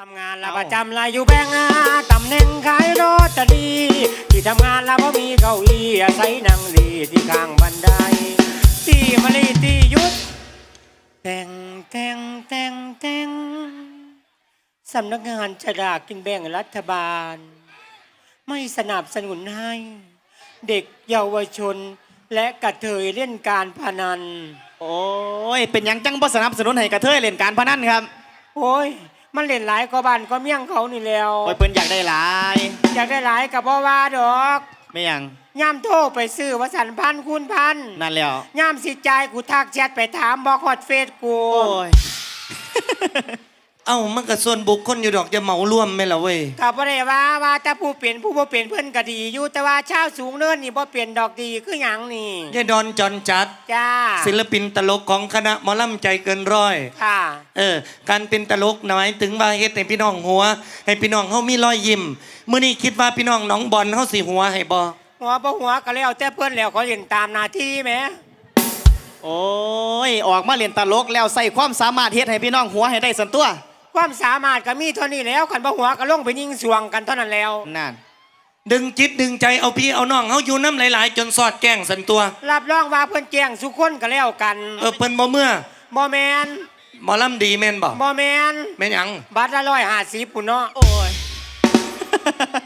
ทำงานละเอ้าประจำละอยู่แบงค์อาตำแหน่งขายรถจะดีที่ทำงานละเพราะมีเก้าอี้อาศัยนั่งดีที่ข้างบันไดที่มาลีที่ยุดแต่งแต่งแต่งแต่งสำนักงานฉลากกินแบ่งรัฐบาล ไม่สนับสนุนให้ เด็กเยาวชน และกระเทยเล่นการพนัน โอ้ย เป็นหยังจังบ่สนับสนุนให้กระเทยเล่นการพนันครับ โอ้ย มันเล่นหลายกว่าบ้านก็เมี่ยงเขานี่แล้ว โอ้ยเพิ่นอยากได้หลายอยากได้หลายกับพ่อว่าดอกไม่หยังย่ามโทรไปซื้อวสันพันคูณพันนั่นแล้วย่ามสิจ่ายกูทักแชทไปถามบอกฮอดเฟซกู โอ้ย เอ้ามันก็ส่วนบุคคลอยู่ดอกจะเหมารวมไหมล่ะเว้ยกับบ่ได้ว่าว่าแต่ผู้เปลี่ยนผู้บ่เปลี่ยนเพิ่นก็ดีอยู่แต่ว่าชาวสูงเนินนี่บ่เปลี่ยนดอกดีคือหยังนี่ยายดอนจอนจัด จ้าศิลปินตลกของคณะหมอลำใจเกินร้อย ค่ะ เออ การเป็นตลกหมายถึงว่าเฮ็ดให้พี่น้องหัว ให้พี่น้องเฮามีรอยยิ้มมื้อนี้คิดว่าพี่น้องหน้องบอลเฮาสิหัวให้บ่หัวบ่หัวก็แล้วแต่เพิ่นแล้วเขาเล่นตามหน้าที่แหมโอ้ย ออกมาเล่นตลกแล้วใส่ความสามารถเฮ็ดให้พี่น้องหัวให้ได้สันตัว ความสามารถก็มีเท่านี้แล้วคันบ่หัวก็ลงไปยิงสวงกันเท่านั้นแล้ว นั่น ดึงจิตดึงใจเอาพี่เอาน้องเฮาอยู่น้ำหลาย ๆ จนสอดแกล้งสันตัว รับรองว่าเพิ่นแจ้งสุคนก็แล้วกันเออเพิ่นบ่เมื่อบ่แมนหมอลำดีแม่นบ่บ่แมนแม่นหยังบัตรละร้อยห้าสิบปุ่นเนาะ โอ้ย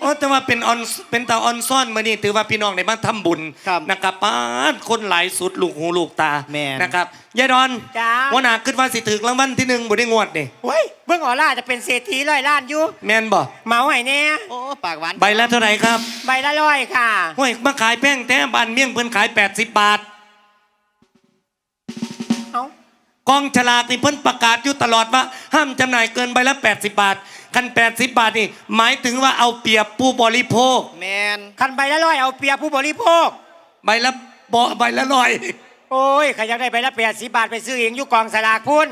โอ้แต่ว่าเป็นออนเป็นตาออนซ่อนมื้อนี้ถือว่าพี่น้องได้มาทำบุญครับนะครับป้าดคนหลายสุดลูกหูลูกตาแม่น นะครับยายดอนจ้าว่านาคิดว่าสิถึกรางวัลที่หนึ่งบ่ได้งวดนี่เฮ้ยเบิ่งออล่าจะเป็นเศรษฐีร้อยล้านอยู่แม่นบ่เหมาให้แน่โอ้ปากหวานใบละเท่าไหร่ครับใบละร้อยค่ะห้วยมาขายแป้งแท้บ้านเมี่ยงเพิ่นขาย 80 บาท องฉลากนี่เพิ่นประกาศอยู่ตลอดว่า ห้ามจำหน่ายเกินใบละ 80 บาท คัน 80 บาทนี่หมายถึงว่าเอาเปรียบผู้บริโภค แมนคันใบละร้อยเอาเปรียบผู้บริโภค ใบละบ่ใบละร้อยโอ้ยใครอยากได้ใบละแปดสิบบาทไปซื้อเองอยู่กองสลากพุ่น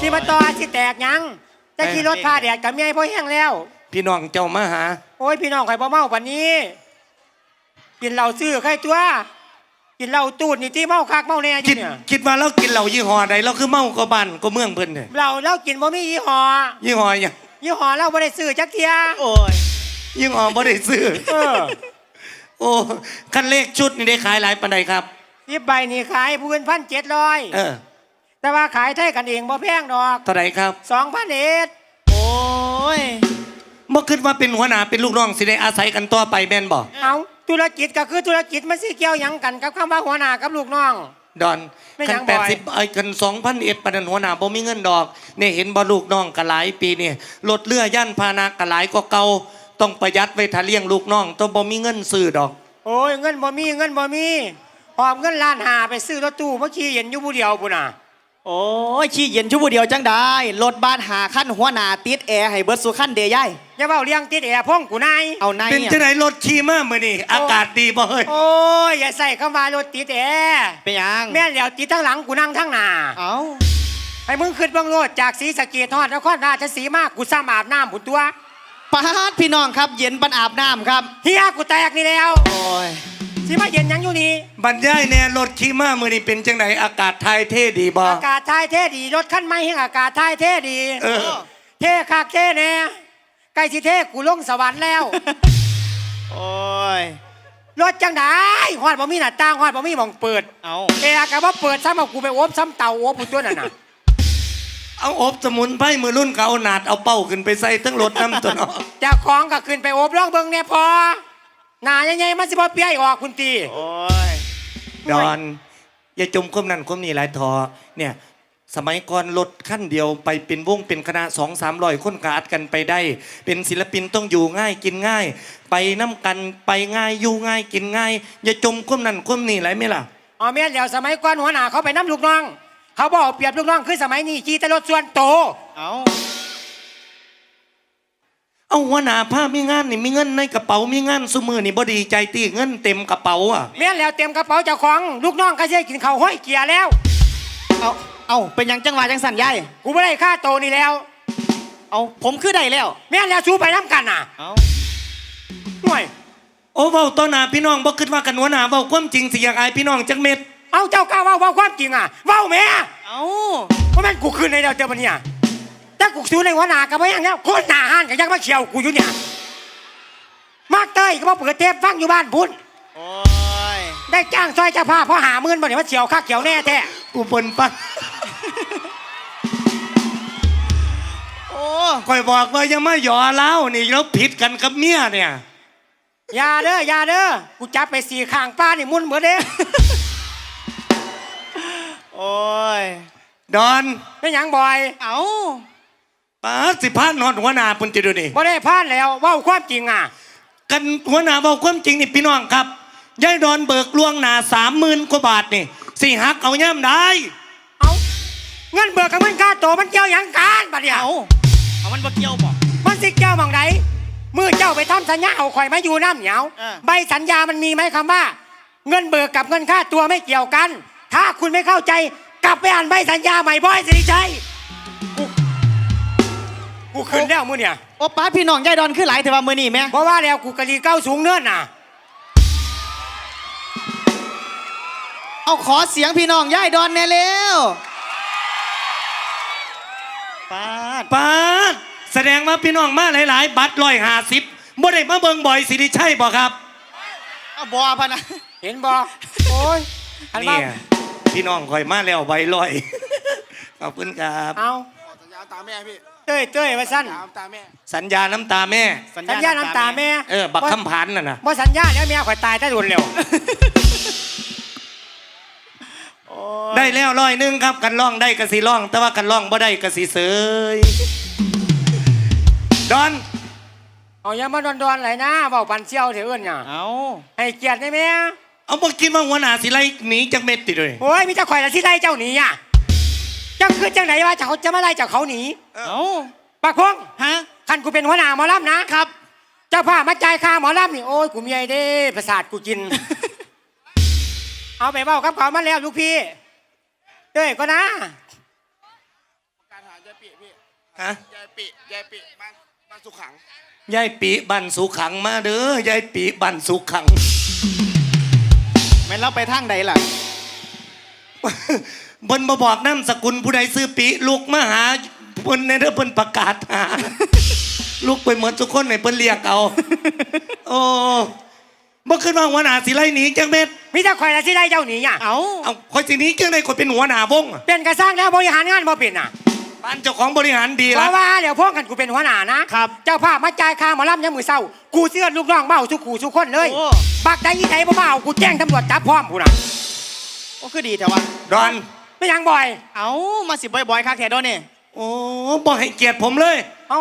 ที่มาต่อสิแตกหยังจะขี่รถพาแดดกับเมียพ่อแห้งแล้ว พี่น้องเจ้ามาหา โอ้ยพี่น้องใครบ่เมาปันนี้กินเหล้าซื้อใครตัว กินเหล้าตูดนี่ที่เมาคักเมาแน่อคิยู่ดเนี่ยคิดว่าเรากินเหล้ายี่ห้อใดเราคือเมาก็บ้านก็เมืองเพิ่นเนี่ยเหล้าเรากินบ่มียี่ห้อยี่ห้อหยังยี่ห้อเราบ่ได้ซื้อจักเทียโอ้ยยี่ห้อบ่ได้ซื้อเออโอ้คันเลขชุดนี่ได้ขายหลายปานใดครับ สิบใบนี่ขายพื้นพันเจ็ดร้อยเออแต่ว่าขายไทยกันเองบ่แพงดอกเท่าไหร่ครับสองพันเอ็ดโอ้ยบ่คิดว่าเป็นหัวหน้าเป็นลูกน้องสิได้อาศัยกันต่อไปแม่นบ่เอา ธุรกิจก็คือธุรกิจมันสิเกี่ยวหยังกันกับคำว่าหัวหน้ากับลูกน้อง ดอนไม่คัยันงแปบ่ดอยสิบไอ้คันสองพันเอ็ดปานนันหัวหน้าบ่มีเงินดอกเนี่ยเห็นบ่ลูกน้องก็หลายปีเนี่ยรถเรือย่านพาหนะก็หลายก็เก่าต้องประหยัดไว้ถ้าเลี้ยงลูกน้องต้องบ่มีเงินซื้อดอก โอ้ยเงินบ่มีเงินบ่มีหอบเงินล้านหาไปซื้อรถตู้เมื่อกี้เห็นอยู่ผู้เดียวปุ่นน่ะ โอ้ยขี้เย็นชั่วโมงเดียวจังได้รถบ้านหาขั้นหัวหน้าติดแอร์ให้เบิร์ดสุขั้นเดยายอย่าเว้าเลี้ยงติดแอร์พ่องกูนายเอาในเป็นอะจังไหนรถขี่มามื้อนี้อากาศดีบ่เฮ้ยโอ้ยอย่าใส่คำว่ารถติดแอร์เป็นหยังแม่นแล้วติดทั้งหลังกูนั่งทั้งหน้าเอาไอ้มึงขึ้นเบิ่งโลดจากสีสะเกดทอดนครราชสีมากูซ้ำอาบน้ำผุนตัวปาดพี่น้องครับ เย็นปันอาบน้ำครับเฮียกูแตกนี่แล้วโอ้ย สิมาเย็นหยังอยู่นี่บรรยายแน่รถขี่มามื้อนี้เป็นจังไหนอากาศไทยเท่ดีบ่ อากาศทายเท่ดีรถคันใหม่แห่งอากาศทายเท่ดีเออ เท่คักเท่แน่ใกล้สิเท่กูลงสวรรค์แล้วโอ้ย รถจังได้ฮอดบ่มีหน้าต่างฮอดบ่มีหม่องเปิดเอาแอร์ก็บ่เปิดซ้ำเอากูไปโอบซ้ำเตาโอบผู้ตัวนั่นน่ะเอาอบสมุนไพรมือรุ่นก็เอาหนาดเอาเป้าขึ้นไปใส่ทั้งรถน้ำตัวเนาะเจ้าของก็ขึ้นไปโอบร้องเบิ่งแน่พอ หน้าใหญ่ๆมันสิบ่เปียออกคุณตีโอ้ยดอน อย่าจมความนั่นความนี่หลายทอเนี่ย สมัยก่อนรถขั้นเดียวไปเป็นวงเป็นคณะสองสามร้อยคนกาดกันไปได้ เป็นศิลปินต้องอยู่ง่ายกินง่าย ไปน้ำกันไปง่ายอยู่ง่ายกินง่าย อย่าจมความนั่นความนี่หลายไหมล่ะอ๋อแม่นแล้วสมัยก่อนหัวหน้าเขาไปน้ำลูกน้อง เขาบอกเปรียบลูกน้องคือสมัยนี้ขี่แต่รถส่วนโตวเอา เอาหัวหน้าผ้ามีงานนี่มีเงินในกระเป๋ามีงานสมือนี่บ่ดีใจตีเงินเต็มกระเป๋าอะแม่นแล้วเต็มกระเป๋าเจ้าของลูกน้องก็ใช้กินข้าวห้อยเกียร์แล้ว เอาเอาเป็นหยังจังหวะจังสันยายกูไม่ได้ค่าโตวนี่แล้ว เอาผมคือได้แล้ว แม่นแล้วชูไปน้ำกันน่ะเอาห่วยโอ้เว้าต่อหน้าพี่น้องบ่คิดว่ากันหัวหน้าเว้าความจริงสิอยากอายพี่น้องจักเม็ดเอาเจ้ากล้าเว่าเว่าความจริงอะเว้าแม่เอาเพราะแม่นกูคืนในเดียวเจอมันเนี่ย แต่กูซื้อในหัวหน้ากับไม่ยังแล้วโคตรหน้าห้านกับยังมาเฉียวกูอยู่เนี่ยมากเต้ยก็มาเปิดเทปฟังอยู่บ้านพุ่นโอ้ยได้จ้างซอยเจ้าภาพเพราะหามื่นบ่เนี่ยมาเฉียวค่าเขียวแน่แท้กูเปินปันโอ้คอยบอกว่าอย่ามาหยอเล้านี่แล้วผิดกันกับเมียเนี่ยอย่าเด้ออย่าเด้อกูจับไปสี่ข้างป้านี่มุ่นเหมือนเด้โอ้ยดอนไม่หยังบ่อย เอา ป้าสิพานนอนหัวหน้าปุ่นจะดูนี่บ่ได้พลาดแล้วเว่าความจริงอะกันหัวหน้าบอกความจริงนี่พี่น้องครับยายดอนเบิกล่วงหนาสามหมื่นกว่าบาทนี่สี่หักเอาย่ำได้ เอาเงินเบิกกับเงินค่าตัวมันเกี่ยวหยังกันบัดเดียว เอาเอามันบ่เกี่ยวบ่ มันสิเกี่ยวบังไดมือเจ้าไปทำสัญญาเอาข่อยมาอยู่น้ำเหนียว เออ ใบสัญญามันมีไหมคำว่า เงินเบิกกับเงินค่าตัวไม่เกี่ยวกัน ถ้าคุณไม่เข้าใจ กลับไปอ่านใบสัญญาใหม่บ่อยสิริชัยกู กูขึ้นแล้วมือเนี่ยโอ้ป้าพี่น้องยายดอนคือหลายแต่ว่ามื้อนี้แม่เพราะว่าแล้วกูกะลีเก้าสูงเนินน่ะ เอาขอเสียงพี่น้องยายดอนแน่เร็วป้าดป้าดแสดงว่าพี่น้องมาหลายๆ บัตรร้อยห้าสิบบ่ได้มาเบิ่งบ่อยสิริใช่บ่ครับ เอาบ่พะนะเห็นบ่โอ้ยอันว่าเนี่ยพี่น้องคอยมาแล้วใบลอย ขอบคุณครับ เอา สัญญาตามแม่พี่ เต้ยเต้ยมาสั้นตามตามแม่ สัญญาน้ำตาแม่ สัญญาน้ำตาแม่เออ บักคำพันน่ะนะบ่สัญญาแล้วแม่ข่อยตายถ้าโดนเร็วโอ้ยได้แล้วร้อยหนึงครับกันล่องได้กะสีล่อง แต่ว่ากันล่องบ่ได้กะสีเสยดอนเอาอย่ามาดอนๆไหลนะเบาปันเชี่ยวเถอะเอิ้นน่ะเอาให้เกียรติได้ไหมเอาบ่คิดว่าหัวหน้าสิไล่หนีจังเม็ดติดเลยโอ้ยมีแต่ข่อยละที่ไล่เจ้าหนีอะเจ้าคือจังไหนว่าจะเขาจะมาไล่เจ้าเขาหนีเอาปากพงฮะคันกูเป็นหัวหน้าหมอลำนะครับ เจ้าผ้ามาจ่ายค่าหมอลำนี่โอ้ยกูมีไอเด้ประสาทกูกิน เอาไปเบ้ากับเขามาแล้วลูกพี่เด้ยก็นะการหายายปิพี่ฮะยายปิยายปิบ้านบ้านสุขขังยายปีบันสุขังมาเด้อยายปีบันสุขังแม่นเราไปทางใดล่ะ บนมาบอกน้ำสกุลผู้ใดซื้อปีลูกมาหาเพิ่นในเด้อเพิ่นประกาศหาลูกไปเหมือนทุกคนในเพิ่นเรียกเอา โอ้บ่ขึ้นว่าหัวหน้าสิไล่หนีจังเม็ดมีแต่ข่อยละที่ไล่เจ้าหนีอะเอาเอาคอยสิหนี้จังไดคนเป็นหัวหน้าวงอะเป็นกระสร้างแล้วบริหารงานบ่เป็นอะบ้านเจ้าของบริหารดีเพละ ราะว่าเดี๋ยวพ่อกันกูเป็นหัวหน้านะครับเจ้าภาพมาจ่ายค่าหมอลำยังมือเศร้า กูเสื้อลูกน้องเมาทุกขู่ทุกคนเลยโอ้ บักได้ยี่ไหนบ่มาเอากูแจ้งตำรวจจับพร้อมกูน่ะ โอ้คือดีแต่ว่า ดอน ไม่ยังบ่อย เอามาสิบ่อยๆคักแท้ดอนนี่โอ้บ่ให้เกียรติผมเลย เอ้า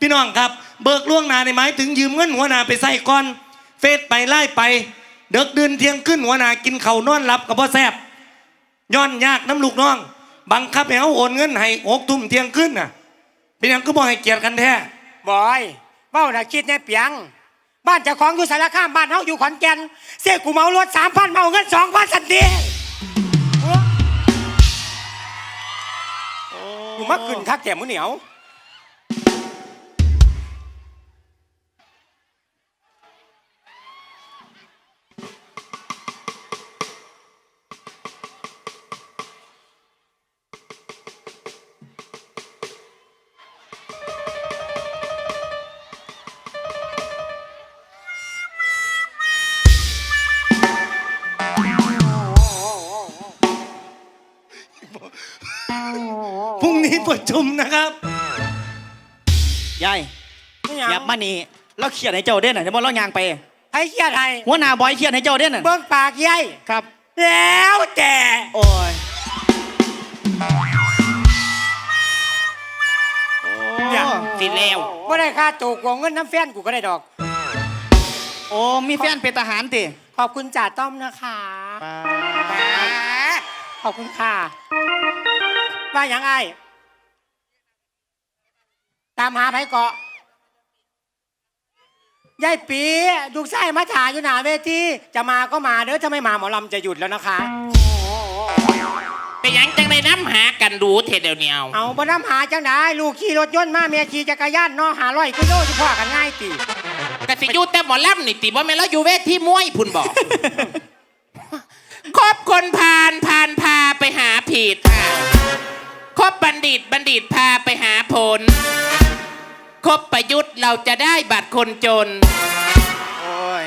พี่น้องครับ เบิกล่วงหน้าในหมายถึงยืมเงินหัวหน้าไปใส่ก่อน เฟซไปไล่ไป เด็กเดือนเที่ยงขึ้นหัวหน้ากินเขาวนอนหลับกับพ่อแซบย้อนยากน้ำลูกน้อง บังคับให้เขาโอนเงินให้หกทุ่มเที่ยงขึ้นน่ะ เป็นหยังก็บ่ให้เกียรติกันแท้บอยเบ้าน่ะคิดแน่เปียง บ้านเจ้าของอยู่สารคามบ้านเฮาอยู่ขอนแก่นเสียกูเมารถสามพันเมาเงินสองพันสันติ กูมาขึ้นคักแก่มือเหนียว มนะครับยายไม่หยังยับมานี่เราเครียดให้เจ้าเด่นน่ะจะบ่เรายางไปให้เครียดให้หัวหน้าบอยเครียดให้เจ้าเด่นน่ะเบิ่งปากยัยครับ แล้วแต่โอ้ยโอ้สิแล้วบ่ได้ค่าตัวกวงเงินน้ำแฟนกูก็ได้ดอก โอ้มีแฟนเป็นทหารติขอบคุณจ่าต้อมนะคะขอบคุณค่ะว่าอย่างไอ ตามหาไผเกาะยายปีดูไส้มาถ่ายอยู่หนาเวทีจะมาก็มาเด้อถ้าไม่มาหมอลำจะหยุดแล้วนะคะเป็นหยังจังได้น้ำหากันดูเทเดียวเนียวเอาบ่น้ำหาจังได้ลูกขี่รถยนต์มาเมียขี่จักรยานเนอหาร้อยกิโลสิพ่อกันง่ายตีกสิอยูแต่หมอลำนี่ติว่าแม่นแล้วอยู่เวทีมวยพุ่นบอก คบคนผ่านผ่านพาไปหาผิดค่ะคบบัณฑิตบัณฑิตพาไปหาผล คบประยุทธ์เราจะได้บัตรคนจน โอ้ย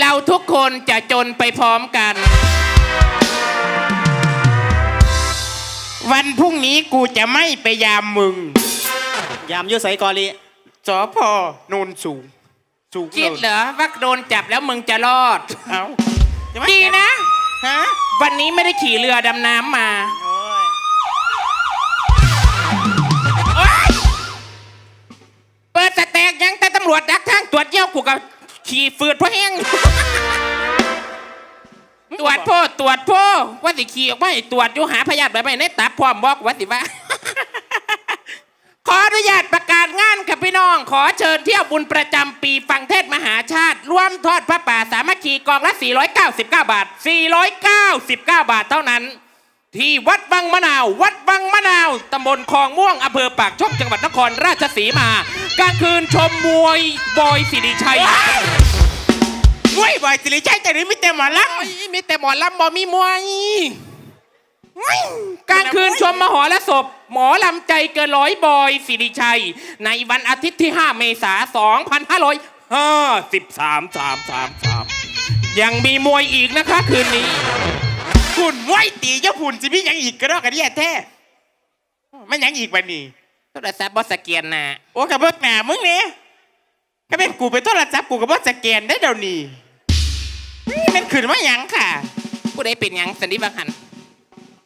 เราทุกคนจะจนไปพร้อมกัน วันพรุ่งนี้กูจะไม่ไปยามมึง ยามอยุใสกอลีสอพอนูนสูง สูงคิดเหรอว่าโดนจับแล้วมึงจะรอด เอาดีนะ ฮะ วันนี้ไม่ได้ขี่เรือดำน้ำมาโอ้ยโำรวจดักทางตรวจเยี่ยวกูกับขี่ฟืดเพราะแห้งตรวจพ่อตรวจพ่อว่าสิขี่ออกมาให้ตรวจอยู่หาพยาธิแบบไม่ในตับพร้อมบอกว่าสิว่า ขออนุญาตประกาศงานค่ะพี่น้อง ขอเชิญเที่ยวบุญประจำปีฟังเทศน์มหาชาติ ร่วมทอดพระป่าสามัคคีกองละ 499 บาท 499 บาทเท่านั้น ที่วัดวังมะนาว วัดวังมะนาวตำบลคลองม่วงอำเภอปากช่องจังหวัดนครราชสีมากลางคืนชมมวยบอยสิริชัยมวยบ่อยสิริชัยแต่นี้ไม่เต็มหมอลโอ้ยมีแต่หมอลำบ่มีมวยกลางคืนชมมหรสพหมอลำใจเกินร้อยบอยสิริชัย ในวันอาทิตย์ที่ 5 เมษายน2553 3 3 3ยังมีมวยอีกนะคะคืนนี้ำหุ่นมวยตีเจ้าหุ่นสิพี่ยังอีกก็รอกกันเนี่ยแท้มันยังอีกวันนี้โทรศัพท์บอสเกียนนะโอ้กับเบิกหนามึงเนี่ยก็เป็นกูไปโทรศัพท์กูกับว่าสแกนได้เดี๋ยวนี้นี่มันขึ้นมาหยังค่ะ ผู้ใดเป็นหยังสันนิบังหัน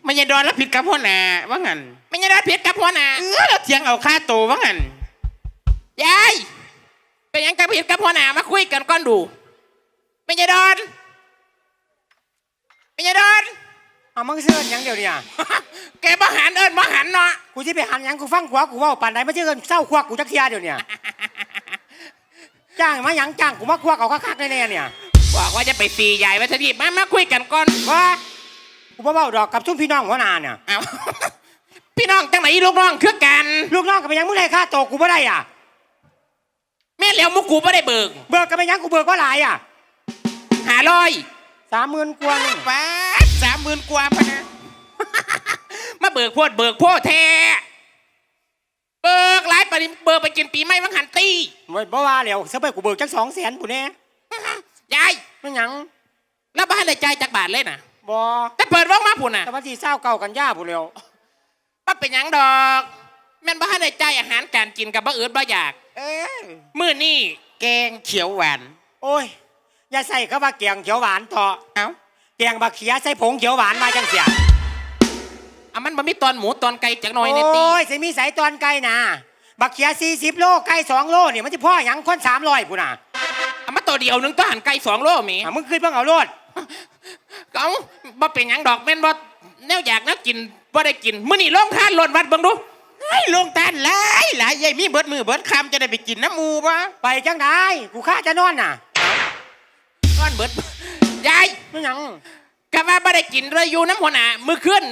มันยังโดนรับผิดกับพ่อหนาว่างั้นไม่ใช่รัดเพชรกับพ่อนาเออเราเถียงเอาค่าโตวว่างั้นยายเป็นหยังกับเพชรกับพ่อนามาคุยกันก่อนดูไม่ใช่ดอน ไม่ใช่ดอนเอามึงเสื้อหยังเดี๋ยวเนี่ยแกบ่หันเอิญบ่หันเนาะกูที่ไปหันหยังกูฟังขวากูเว่าปานใดไม่ใช่เงินเศร้าควักกูจักเทียเดี๋ยวเนี่ยจ้างมาหยังจ้างกูมาควักเอาคักๆแน่ๆเนี่ยบอกว่าจะไปสีใหญ่วัฒนีมามาคุยกันก่อนว่ากูบ่เว้าดอกกับชุ่มพี่น้องหัวหน้าเนี่ยเอาพี่น้องจังไหนลูกน้องคือกัน ลูกน้องก็ไปหยังมึงได้ค่าโตวกูบ่ได้อะแม่นแล้วมุกกูไม่ได้เบิกเบิกก็ไปหยังกูเบิกว่าหลายอะหาร้อย สามหมื่นกว่านึงว้าสามหมื่นกว่าพะนะ มาเบิกพวดเบิกพ่อแท้เบิกหลายปานนี้เบิกไปกินปีใหม่มังหันตีบ่บ่ว่าแล้วซะไปกูเบิกจักสองแสนกูแน่ยายไม่หยังแล้วบ้านเลยใจายจากบาทเลยนะบ่แต่เปิดว่างมาพุ่นน่ะแต่วันที่เศร้าเก่ากันย่าผู้เร็วป้าเป็นหยังดอกแม่นบ้านเลยใจายอาหารการกินกับบ้าเอิดบ้าอยาก เออมื้อนี่แกงเขียวหวานโอ้ย อย่าใส่เข้ามาเกียงเขียวหวานต่อเอ้าเกียงบักเขียใส่ผงเขียวหวานมาจังเสียอะมันบ่มีตอนหมูตอนไก่จักหน่อยในตีโอ้ยสิมีสายตอนไกลนะบักเขียสี่สิบโลไก่สองโลเนี่ยมันจะพ่อหยังคนสามร้อยผู้น่ะอะมาตัวเดียวหนึงก็หันไก่สองโลหมีอะมึงขึ้นเพิ่งเอาโลดเอ้าบ่เป็นหยังดอกแม่นบ่แนวอยากแนวกินบ่ได้กินมื้อนี้ลงทานหล่นวัดเบิ่งดูไอ้ลงตานหลายหลายยายมีเบิดมือเบิดคำจะได้ไปกินน้ำหมูปะไปจังได้กูค่าจะนอนน่ะ ก้อนเบิดยายไม่หยังกะว่าบ่ได้กินเลยอยู่น้ำหัวหน้ามื้อคืน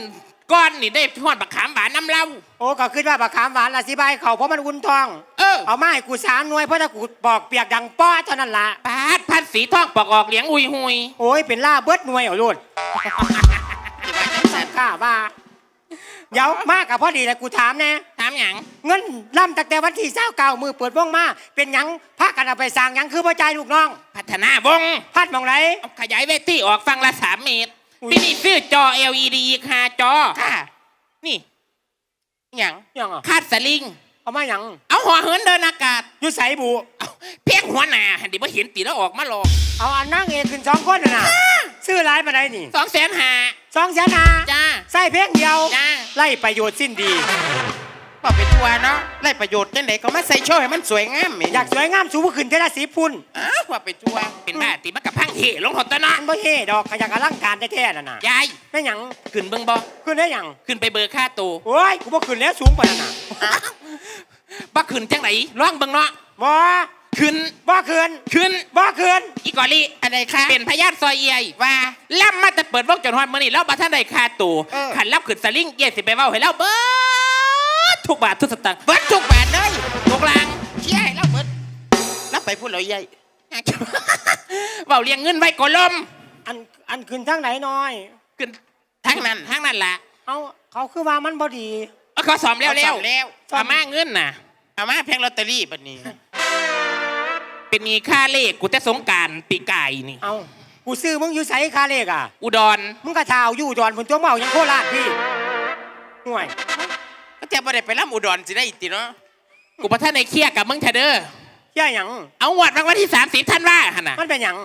ก้อนนี่ได้ทอดบักขามหวานน้ำเหล้าโอ้ก็ขึ้นว่าบักขามหวานละสิบายเขาเพราะมันอุ่นท้อง เออเอามาให้กูสามหน่วยเพราะถ้ากูบอกเปียกดังป้อเท่านั้นละปาดพันสีทองปอกออกเหลียงอุยหุยโอ้ยเป็นล่าเบิดหน่วยเอาโลดสัตว์ข้าว่า เดี๋ยวมากกับพอดีเลยกูถามแน่ถามหยังเงินล่ำตั้งแต่วันที่เศร้าเก่ามือเปิดวงมา เป็นหยังพากันเอาไปสร้างหยังคือพ่อใจายลูกน้องพัฒนาวงพัดหมองไร เอาขยายเวทีออกฟังละสามเมตรอุ๊ย ที่นี่ซื้อจอ LED อีกห้าจอ ค่ะนี่หยังยังอะคาดสลิง เอามาหยังเอาหัวเหินเดินอากาศอยุใสบุเอาเพียงหัวหน้าหันดิบ่เห็นตีแล้วออกมาหลอกเอาอันนั่งเองขึ้นสองคนน่ะนะ ซื้อหลายมาได้นี่สองแสนหาสองแสนหาจ้าใส่เพลงเดียวจ้าไล่ประโยชน์สิ้นดีบอกไปทัวเนาะไล่ประโยชน์จังไหนก็มาใส่โชว์ให้มันสวยงามแหมอยากสวยงามสูงขึ้นเทละสีพุ่นอ้าวว่าไปทัวเป็นบ้าตีมากับพังเทลงหดตะนะมันบ่เฮ่ดอกขยักอลังการแท้ๆน่ะนะยายไม่หยังขึ้นเบิ่งบ่ขึ้นได้หยังขึ้นไปเบอร์ค่าตัวโอ้ยกูบ่ขึ้นแล้วสูงกว่านั้นน่ะบ่ขึ้นจังไหนร้องเบิ่งเนาะบ่ ขึ้นบ่ขึ้นขึ้นบ่ขึ้นอีกอลี่อะไรคะเป็นพยานซอยเอียยว่าล่ำมาแต่เปิดวงจนฮอดมื้อนี้เราบ่ทันได้ค่าตัวเออขันรับขึ้นสลิงเย่สิไปเว้าให้เราเบิดทุกบาททุกสตางค์เบิดทุกบาทเลยตกลางเชี่ยให้เราเบิดรับไปพูดเลยยายเว้าเลี้ยงเงินไว้ก่อนลมอันอันขึ้นทางไหนน้อยขึ้นทั้งนั้นทั้งนั้นล่ะเอาเขาคือว่ามันบ่ดีเอาเขาสอมแล้วเอาแล้ซ่วอมแล้วเอามาเงินน่ะเอามาแพงลอตเตอรี่บัดนี้ เป็นมีค่าเลขกูจะสงกรารปีไก่นี่ เอากูซื้อมึงอยู่ไสคาเลกอะ อุดรมึงกระทาวอยู่ดอนบนตัวเมายังโคราชพี่ห่วยก็จะบ่ได้ไปรับอุดรสิได้อีกติเนาะกูประท่านในเคลียร์กับมึงเถอะเด้อเที่ยหยัง เอางวดรางวัลที่สามสิบท่านว่าหันน่ะมันเป็นหยัง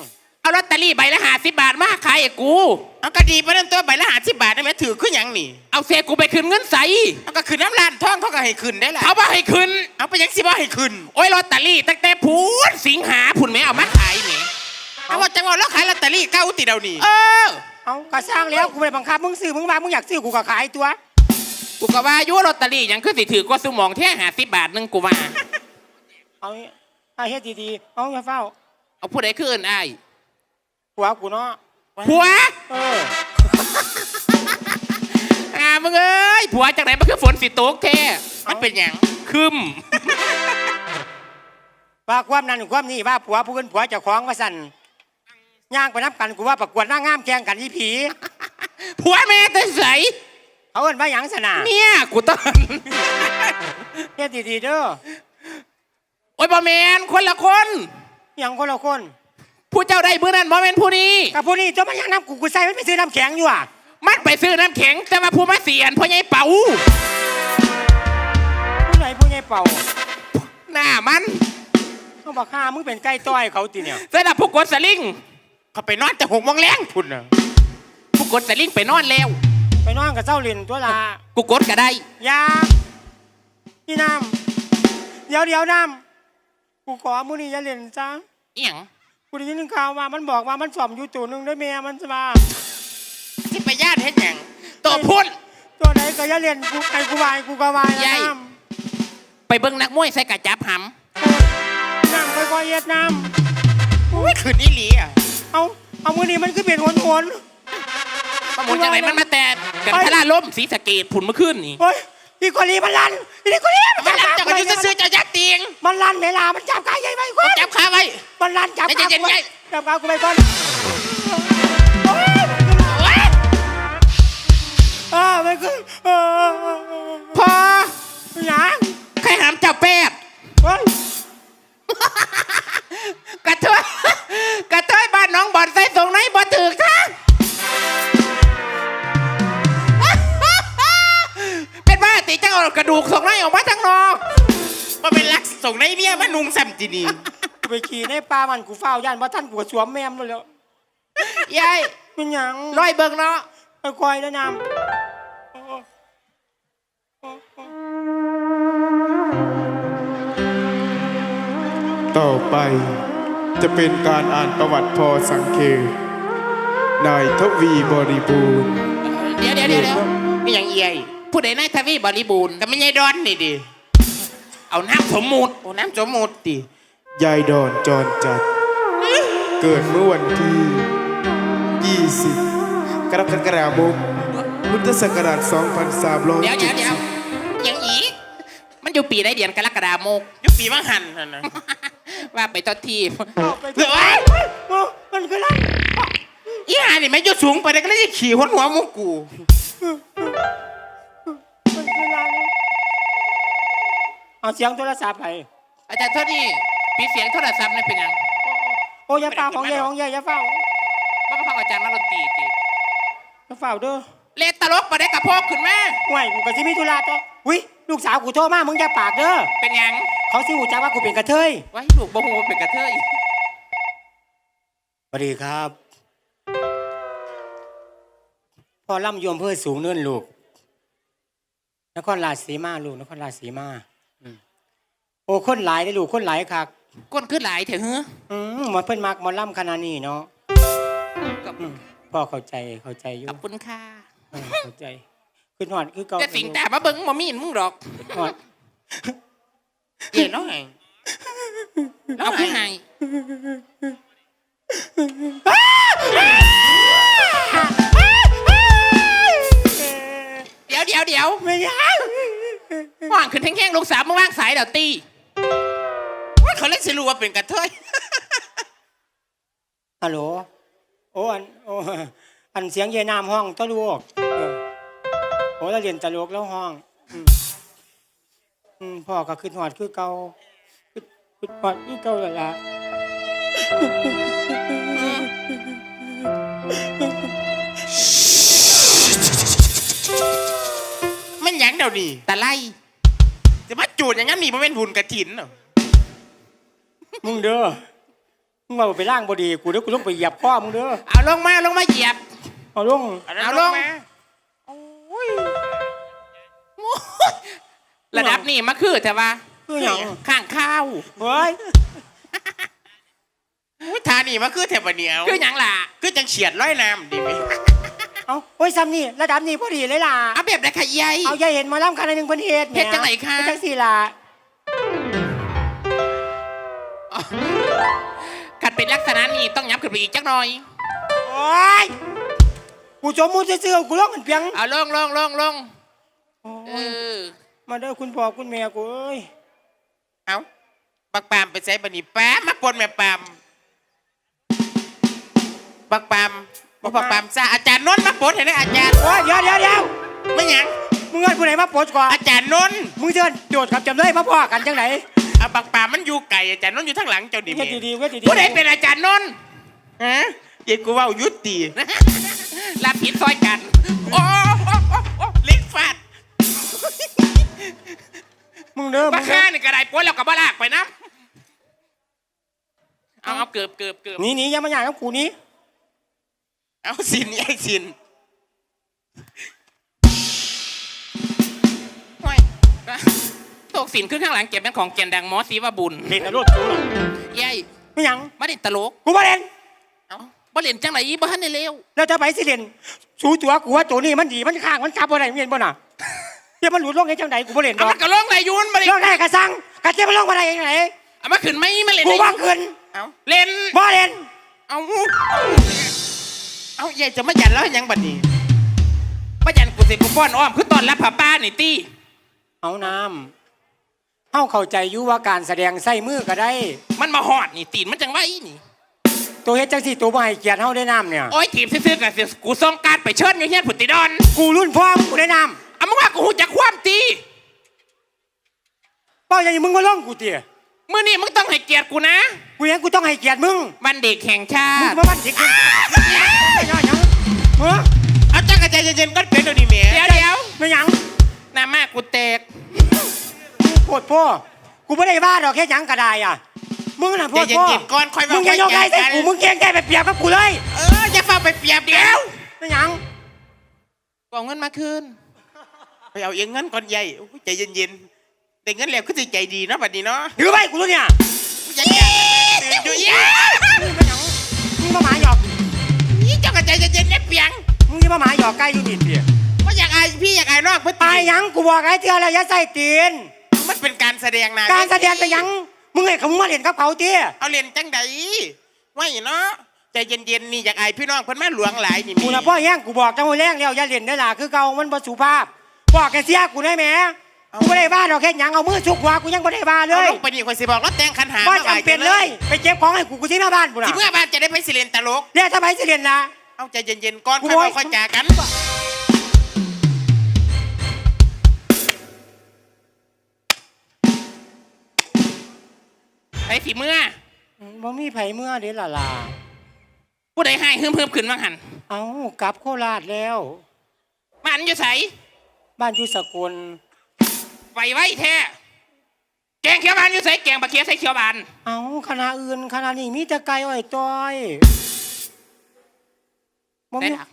เอาลอตเตอรี่ใบละห้าสิบบาทมาขายไอ้กู เอาก็ดีไปนั่นตัวใบละหาสิบบาทได้ไหมถือขึ้นอหยังนี่เอาเซกูไปคืนเงินใสเอาก็คืนน้ำลานท่องเขาก็ให้คืนได้แหละเขาบ่ให้คืนเอาไปยังสิบ่ให้คืนโอ้ยลอตเตอรี่ตั้งแต่พูนสิงหาผุนแม่เอามาขายนี่เอาว่าจังหวะแล้วขายลอตเตอรี่เก้าติเดานี่เออ เอากระสร้างแล้วกูไม่ได้บังคับมึงซื้อมึงมามึงอยากซื้อกูก็ขายตัว กูก็ว่าอยุ่ลอตเตอรี่ยังคือสิถือก็สมองแค่หาสิบบาทหนึงกูว่าเอาเอาเฮ็ดดีๆเอาอย่าเฝ้าเอาผู้ใดคืนไอ้าย ผัวกูเนาะผัวเอออ่ามึงเอ้ยผัวจากไหนมันคือฝนสิตกแท้มันเป็นหยังคึมว่าความนั้นความนี้ว่าผัวผู้อื่นผัวเจ้าของว่าสั่นย่างไปนับกันกูว่าประกวดนางงามแข่งกันยี่ผี ผัวแม่แต่ใสเขาเอิ้นว่าหยังสนาเนี่ยกูต้องเฮ็ดดีๆเด้อโอ้ยบอแมนคนละคนหยังคนละคน ผู้เจ้าได้เมื่อนั้นบอแมนผู้นี้กับผู้นี้เจ้ามันยังน้ำกูกูใส่มันไปซื้อน้ำแข็งอยู่อะมันไปซื้อน้ำแข็งแต่มาผู้มาเสียนพ่อใหญ่เป๋าผู้ไหนผู้ใหญ่เป่าหน้ามันเขาบอกข้ามึงเป็นไก่ต้อยเขาติเนี่ยสำหรับผู้กดสลิงเขาไปนอนแต่หกโมงแรงพุ่นน่ะผู้กดสลิงไปนอนแล้ว ไปนอนกับเจ้าเล่นตัวละกูกดก็ได้ ยาพี่น้ำเดี๋ยวเดี๋ยวน้ำกูขอมือนี้อย่าเล่นจ้าเอียง กูได้ยินข่าวว่ามันบอกว่ามันสอบอยู่ตัวหนึ่งได้เมียมันจะมาที่ไปญาติเฮ็ดหยังตัวพุ่น ตัวไหนก็อย่าเล่นกูไอ้กูวายกูก็วายนะใหญ่น้ไปเบิ่งนักมวยใส่กระจับหำน้ำค่อยๆเย็ดน้อุ้ยคืนนี้หลีอะำเอาเอามือนี้มันคือเปลี่ยนหนหนำประมูลจากไหนมันมาแต่กันทะลาล่มสีสะเกตผุนเมื่อคืนนี่โอ้ย อีกคนนี้มันลั่นอีกคนนี้มันมันจับรับจากขากันอยู่ซื้อๆเจ้ายักษ์เตียงมันลั่นเวลามันจับขาใหญ่ไปก่อนจับขาไว้ มันลั่นจับขาใจเย็นๆกูไว้ใหญ่จับขากูไปก่อนโอ้ยโอ๊ยเออไม่ขึ้นเออพอหยังใครหามเจ้าแป๊ดเฮ้ยกระเทยกระเทยบ้านน้องบอลใส่ตรงไหนบ่ถือค่ะ กระดูกส่งไหนออกมาทางนอกมาเป็นลักส่งในเมียมานุงซ้ำทีนี่กูไปขี่ในป่ามันกูเฝ้าย่านว่าท่านกูสวมแมมเลยแล้วยายเป็นหยังร้อยเบิ่งเนาะค่อยๆนะน้ำต่อไปจะเป็นการอ่านประวัติพอสังเคนายทวีบริบูรณ์เดี๋ยวเดี๋ยวเดี๋ยวเดี๋ยวไม่ยังเอียย ผู้ใดนายทวีบริบูรณ์แต่ไม่ใช่ดอนนี่ดิเอาน้ำสมมุติโอ้น้ำจมหมดดิยายดอนจรจัด เกิดเมื่อวันที่ 20 กรกฎาคมพุทธศักราชเดี๋ยวเดี๋ยวเดี๋ยว2370ยังอีกมันอยู่ปีได้เดือนกรกฎาคมยุคปีมังหันนั่นนะว่าไปต้นทีไปเฮ้ยโอ้มันคือลั่นอีห่านี่ไม่ยุสูงไปเลยก็เลยจะขี่หัวหัวมุกกู เอาเสียงโทรศัพท์ไปอาจารย์เท่านี้ปีเสียงโทรศัพท์นี่เป็นหยังโอ้ยอย่าเฝ้าของใหญ่ของใหญ่อย่าเฝ้าบ้าฟังอาจารย์นักดนตรีติอย่าเฝ้าเด้อเล่นตลกมาได้กระโพกขึ้นแม่ห่วยกูก็สิมีธุระตัวอุ้ยลูกสาวกูโทรมามึงอย่าปากเด้อเป็นหยังเขาสิหูจักว่ากูเป็นกระเทยไว้ลูกบ่ฮู้ว่าเป็นกระเทยสวัสดีครับพ่อล่ำยมเพื่อสูงเนินลูกนครราชสีมาลูกนครราชสีมาอืมโอ้คนหลายได้อลูกคนหลายคักก้นขึ้นหลายเถอะเฮ้ออืมหมอเพิ่นมักหมอล่ำขนาดนี้เนาะกับอืมพ่อเข้าใจเข้าใจอยู่ขอบคุณค่ะเออเข้าใจคือหอดคือเก่าจะสิงแต่มาเบิ่งบ่มีมึงหรอกหอดเย่น้องไงเอาขึ้นให้เดี๋ยวเดี๋ยวเดี๋ยวไม่ยังว่างขึ้นแห้งๆลูกสาวมึงว่างสายเดี๋ยวตี ว่าเขาเล่นสิรู้ว่าเป็นกระเทยฮัลโหลโอ้อันโอ้อันเสียงเยายนามห้องต้องลูกเออโอ้แล้วเรียนตลกแล้วห้องอืมอืมพ่อก็ขึ้นหอดคือเก่าขึ้นขึ้นหอดคือเก่าและล่ะมันหยังเดี๋ยวนี้ตะไล จะมาจูดอย่างนั้นนี่มันเป็นบุญกระถินเหรอมึงเด้อ มึงมาไปล่างบดี กูเด้อกูต้องไปเหยียบข้อมึงเด้อ เอาลงมาลงมาเหยียบ เอาลง เอาลงมาระดับนี้มาคือแต่ว่าคือหยังข้างข้าวเฮ้ยอุ๊ยทานี่มาคือแถบเหนียว คือหยังล่ะ คือจังเฉียดร้อยน้ำดีไหม เอาโอ้ยซ้ำนี่ระดับนี้พอดีเลยล่ะ เอาแบบไหนขยาย เอาอย่าเห็นหมาล่ำคันหนึ่งเพิ่นเฮ็ดแมเฮ็ดจังไหนคะ เฮ็ดจังสี่ล่ะกัดเป็นลักษณะนี้ต้องยับขึ้นไปอีกจักหน่อย โอ้ยกูจมมุดซื่อๆกูร้องกันเพียงเอาลงลงลงลงโอ้เอยอ มาเด้อคุณพ่อคุณแม่กูเอ้ยเอาปักปามไปใส่บันนี่แป๊บมาปนแม่ปามปักปาม บ่ปักปามซาอาจารย์นนท์มาปนเห็นไหมอาจารย์โอ้ยเดี๋ยวเดี๋ยวเดี๋ยวไม่หยังมึงเงินผู้ใดมาโปรดก่อนอาจารย์นนท์มึงเชิญโจทย์กับจำเลยมาพ่อกันจังไหนเอาปักปามมันอยู่ไก่อาจารย์นนท์อยู่ทางหลังเจ้าดิเฮ็ดแม่ดีๆเฮ็ดดีๆผู้ใดเป็นอาจารย์นนท์ฮะเย็นกูเว่ายุติรับผิดซอยกันโอ้โอ้โอ้โอ้ลิ้นฟาดมึงเด้อมึบ้างเด้ค่าอนี่กระไดปวดแล้วก็บ้าลากไปนะเอาเอาเกือบเกือบเกือบหนีหนีอย่ามาหยากับกูหนี้ เอาสินไอ้สินโอ้ยตกสินขึ้นข้างหลังเก็บเป็นของแก่นดังหมอสีว่าบุญเล่นตลก กูน่ะยัยไม่หยังมาเล่นตลกกูบ่เล่นเอ้าบ่เล่นจังไหนบ้านในเร็วแล้วจะไปสิเล่นสู้ตัวกูว่าตัวนี้มันดีมันข้างมันกลับบ่ได้มึงเห็นบ่น่ะเดี๋ยวมันหลุดลงให้จังไดกูบ่เล่นดเอาอกมันก็ร้องไรยุนมาเลยลงได้กระสังกระเจ็บมันลงบ่ได้ยังไงเอามาขึ้นไหมมาเล่นกูได้ว่างขึ้นเอาเล่นบ่เล่นเอา เอาใหญ่จะมาหยันแล้วยังบัดนี้ป้ายันกูสิกูป้อนอ้อมคือตอนรับผ้าป้านี่ตี้เอาน้ำเฮาเข้าใจอยู่ว่าการแสดงใส่มือก็ได้ มันมาหอดนี่ตีนมันจังไว้นี่ ตัวเฮ็ดจังสี่ตัวบ่ให้เกียรติเฮาได้น้ำเนี่ย โอ้ยทีมซื่อๆกันสิกูส่งการไปเชิญอยู่เฮียนผุติดอนกูรุ่นพ่อมึงกูได้น้เอามึงว่ากูหูจักความตีำเป้าอย่างนี้มึงมาล่องกูเตี๋ยมื่อนี้มึงต้องให้เกียรติกูนะ กูยังกูต้องให้เกียรติมึงวันเด็กแห่งชามึงติมาบ้านเด็กมึงย่อยยังเฮ้อเอาจักรใจเย็นๆก็เป็นเดี๋ยวนี้แหม่เดี๋ยวเดี๋ยวไม่หยังหน้ามากูแตกกูโพดพ่อกูไม่ได้บ้าดอกแค่หยังกระไดอะมึงน่ะโพใจดพ่อเย็นๆก่อนค่อยมึงอย่ายกได้ใส่กูมึงเกรงใจไปเปรียบกับกูเลยเอออย่าฟ้าไปเปรียบเดียวไม่หยังกูเอาเงินมาคืนไปเอาเองเงินก่อนใหญ่โอ้ยใจเย็นๆแต่เงินแล้วก็สิใจดีเนาะบัดนี้เนาะถือไว้กูรู้เนี่ยอย่าอย่าอยู่อย่าไม่หยังมึงมาหมาหยอกนี่ มึงจะมาหมาหยอกใกล้อยู่นี่เตี๋ยว่อยากไอายพี่อยากไอายนอกเพื่ตายหยังกูบอกไอ้เตี้ยแล้วอย่าใส่ตีนมันเป็นการแสดงนะการแสดงไปหยังมึงไอ้เขามึงมาเล่นกับเขาเตี้ยเอาเรียนจังใดไม่เนาะใจเย็นๆนี่อยากไอายพี่น้องเพิ่นมาหลวงหลายนี่กูนะพ่อแย่งกูบอกจังหวะแรงแล้วอย่าเล่นได้ล่ะคือเก่ามันบ่สุภาพบอกแกเสียกูได้ไหมกูไม่ได้บ้าดอกแค่หยังเอามือชุกหัวกูยังไม่ได้บ้าเลเอายลงไปนี่คนสิบอกแล้วแต่งคันหาว่ามาไหว้จำเป็นเลย ไปเก็บของให้กูกูที่หน้าบ้านกูนะสิเมื่อบ้านจะได้ไปสิเรียนตลกเนี่ยถ้าไปสิเรียนนะ เอาใจเย็นๆก่อนกูค่อยบอกเว้าค่อยจากันไอ้สีเมื่อบ่มีไผเมื่อเด้ล่ะล่ะผู้ใดให้ฮึมๆขึ้นว่างหันเอากลับโคราชแล้ว มันอยู่ใสบ้านอยู่สกลไว้ไว้แท้แกงเขียวบานอยู่ใสแกงบะเขียวใส่เขียวบานเอาคณะอื่นคณะนี้มีแต่ไก่อ้อยต้อย บ่ได้มีล่ะ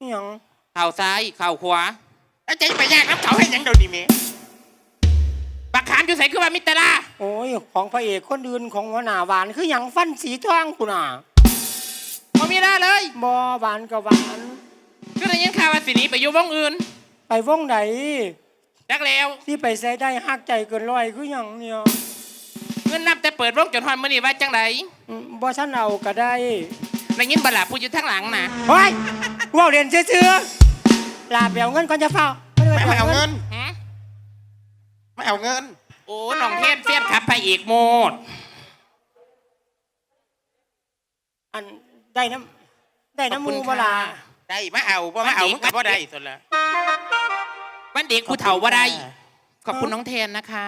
อิหยังเข่าซ้ายเข่าขวาแล้วจะไปยากน้ำเขาให้หยังเดี๋ยวนี้แม่บักขามอยู่ใสคือว่ามิตรลาโอ้ยของพระเอกคนอื่นของหัวหน้าหวานคือหยังฟันสีทองกูน่ะบ่มีลาเลยบ่หวานกับหวาน ก็ได้ยินข่าวว่าสิหนีไปอยู่วงอื่นไปวงไหนจักแล้วที่ไปใส่ได้หักใจเกินร้อยคือหยังเนี่ยเงินนับแต่เปิดวงจนฮอนมื้อนี้ว่าจังไดอืมบ่ฉันเอาก็ได้ ได้ยินบ่ล่ะผู้อยู่ทางหลังน่ะเฮ้ยว่าวเรียนซื่อๆลาไปเอาเงินก่อนจะเฝ้าไม่มาเอาเงินหืมไม่เอาเงิน โอ้น้องเทพเสียนครับพระเอกโมด อันได้น้ำได้น้ำมูขอบคุณเวลาค่ะได้มาเอาบ่มาเอามึงก็บ่ได้ส่วนละมันเด็กผู้เฒ่าว่าได้ ขอบคุณน้องแทนนะคะ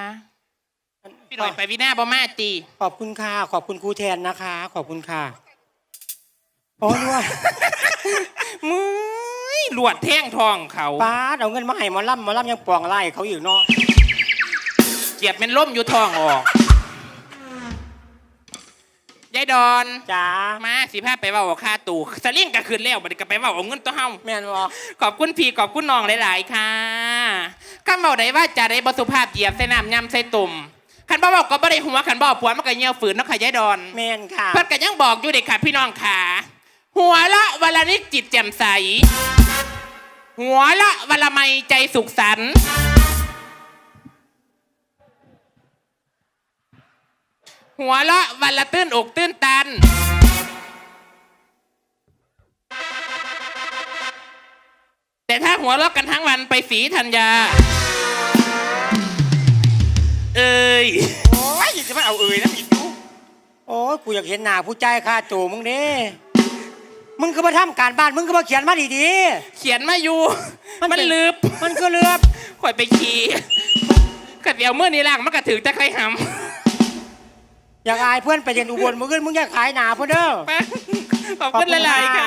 พี่หน่อยไปวินาบอมาตีขอบคุณค่ะ ขอบคุณครูแทนนะคะ ขอบคุณค่ะ โอ้ด้วยมือหลวดแท่งทองเขาป้าดเอาเงินมาให้หมอลำหมอลำยังปองไล่เขาอยู่เนาะเกียบเป็นล่มอยู่ทองออกยายดอน จ้ามาสิพาไปเว่าเอาค่าตู่สลิงก็คืนแล้วบัดนี้ก็ไปเว่าเอาเงินตัวเฮาแม่นบ่ขอบคุณพี่ขอบคุณน้องหลายๆค่ะข้าเบาได้ว่าจะได้บสุภาพเหยียบใส่น้ำยำใส่ตุ่มขันบ่บอกก็บ่ได้หัวขันบ่ผัวมันก็เหี่ยวฝืนเนาะค่ะยายดอน แม่นค่ะ เพิ่นก็ยังบอกอยู่เด็กค่ะพี่น้องขา หัวละวันละนิดจิตแจ่มใส หัวละวันละไม่ใจสุขสันต์หัวละวันละตื้นอกตื้นตัน แต่ถ้าหัวเราะกันทั้งวันไปสีธัญญา เอ้ยโอ้ยจะมาเอาเอ่ยนะอีกดูโอ้ยกูอยากเห็นหน้าผู้ใจายค่าโจมึงเด้ มึงก็มาทำการบ้าน มึงก็มาเขียนมาดีเขียนมาอยู่ มันมันเป็นลืบๆ มันก็เลือบข่อยไปขี่กระเดียวเมื่อนี้ล่างมันกระถือจะใครหอยากอายเพื่อนไปเรียนอุบลมึงขึ้นมึงอยากขายหนาเพื่อนเด้อำไปขอบคุณหลายๆค่ะ